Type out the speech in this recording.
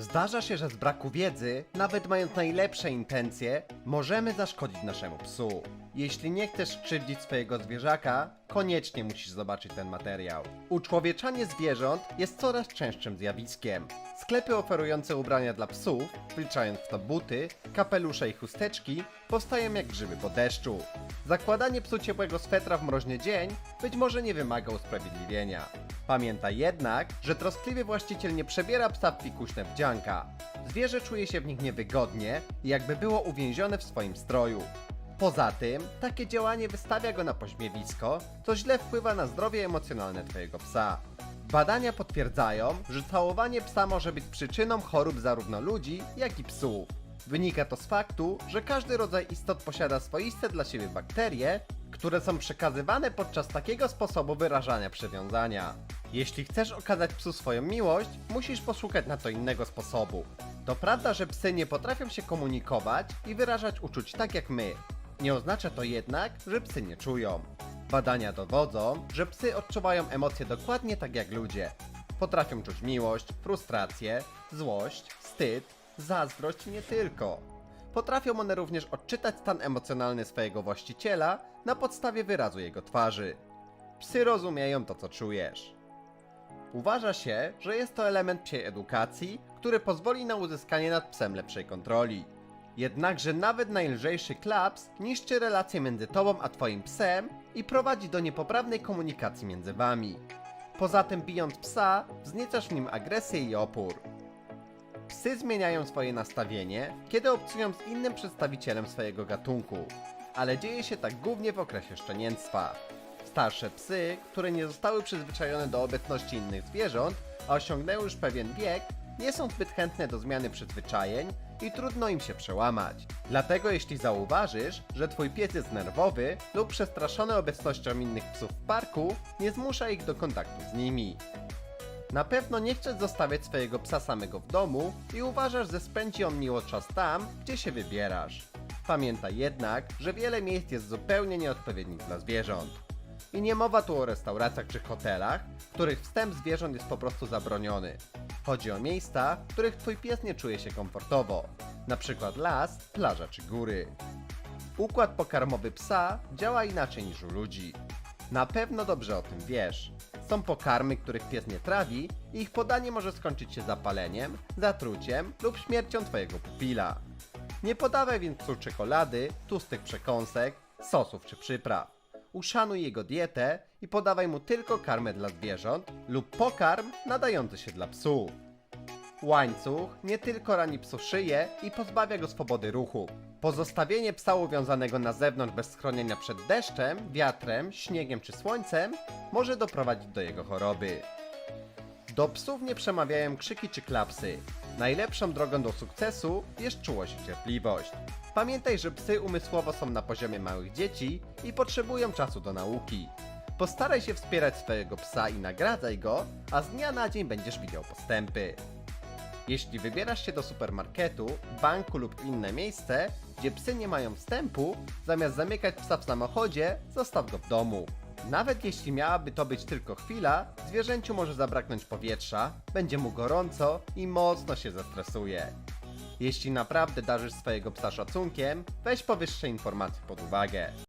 Zdarza się, że z braku wiedzy, nawet mając najlepsze intencje, możemy zaszkodzić naszemu psu. Jeśli nie chcesz krzywdzić swojego zwierzaka, koniecznie musisz zobaczyć ten materiał. Uczłowieczanie zwierząt jest coraz częstszym zjawiskiem. Sklepy oferujące ubrania dla psów, wliczając w to buty, kapelusze i chusteczki, powstają jak grzyby po deszczu. Zakładanie psu ciepłego swetra w mroźny dzień być może nie wymaga usprawiedliwienia. Pamiętaj jednak, że troskliwy właściciel nie przebiera psa w fikuśne wdzianka. Zwierzę czuje się w nich niewygodnie i jakby było uwięzione w swoim stroju. Poza tym, takie działanie wystawia go na pośmiewisko, co źle wpływa na zdrowie emocjonalne Twojego psa. Badania potwierdzają, że całowanie psa może być przyczyną chorób zarówno ludzi, jak i psów. Wynika to z faktu, że każdy rodzaj istot posiada swoiste dla siebie bakterie, które są przekazywane podczas takiego sposobu wyrażania przywiązania. Jeśli chcesz okazać psu swoją miłość, musisz poszukać na to innego sposobu. To prawda, że psy nie potrafią się komunikować i wyrażać uczuć tak jak my. Nie oznacza to jednak, że psy nie czują. Badania dowodzą, że psy odczuwają emocje dokładnie tak jak ludzie. Potrafią czuć miłość, frustrację, złość, wstyd, zazdrość nie tylko. Potrafią one również odczytać stan emocjonalny swojego właściciela na podstawie wyrazu jego twarzy. Psy rozumieją to, co czujesz. Uważa się, że jest to element psiej edukacji, który pozwoli na uzyskanie nad psem lepszej kontroli. Jednakże nawet najlżejszy klaps niszczy relacje między tobą a twoim psem i prowadzi do niepoprawnej komunikacji między wami. Poza tym bijąc psa, wzniecasz w nim agresję i opór. Psy zmieniają swoje nastawienie, kiedy obcują z innym przedstawicielem swojego gatunku, ale dzieje się tak głównie w okresie szczenięctwa. Starsze psy, które nie zostały przyzwyczajone do obecności innych zwierząt, a osiągnęły już pewien wiek, nie są zbyt chętne do zmiany przyzwyczajeń i trudno im się przełamać. Dlatego jeśli zauważysz, że twój pies jest nerwowy lub przestraszony obecnością innych psów w parku, nie zmuszaj ich do kontaktu z nimi. Na pewno nie chcesz zostawiać swojego psa samego w domu i uważasz, że spędzi on miło czas tam, gdzie się wybierasz. Pamiętaj jednak, że wiele miejsc jest zupełnie nieodpowiednich dla zwierząt. I nie mowa tu o restauracjach czy hotelach, w których wstęp zwierząt jest po prostu zabroniony. Chodzi o miejsca, w których twój pies nie czuje się komfortowo, na przykład las, plaża czy góry. Układ pokarmowy psa działa inaczej niż u ludzi. Na pewno dobrze o tym wiesz. Są pokarmy, których pies nie trawi i ich podanie może skończyć się zapaleniem, zatruciem lub śmiercią twojego pupila. Nie podawaj więc psu czekolady, tłustych przekąsek, sosów czy przypraw. Uszanuj jego dietę i podawaj mu tylko karmę dla zwierząt lub pokarm nadający się dla psów. Łańcuch nie tylko rani psu szyję i pozbawia go swobody ruchu. Pozostawienie psa uwiązanego na zewnątrz bez schronienia przed deszczem, wiatrem, śniegiem czy słońcem może doprowadzić do jego choroby. Do psów nie przemawiają krzyki czy klapsy. Najlepszą drogą do sukcesu jest czułość i cierpliwość. Pamiętaj, że psy umysłowo są na poziomie małych dzieci i potrzebują czasu do nauki. Postaraj się wspierać swojego psa i nagradzaj go, a z dnia na dzień będziesz widział postępy. Jeśli wybierasz się do supermarketu, banku lub inne miejsce, gdzie psy nie mają wstępu, zamiast zamykać psa w samochodzie, zostaw go w domu. Nawet jeśli miałaby to być tylko chwila, zwierzęciu może zabraknąć powietrza, będzie mu gorąco i mocno się zestresuje. Jeśli naprawdę darzysz swojego psa szacunkiem, weź powyższe informacje pod uwagę.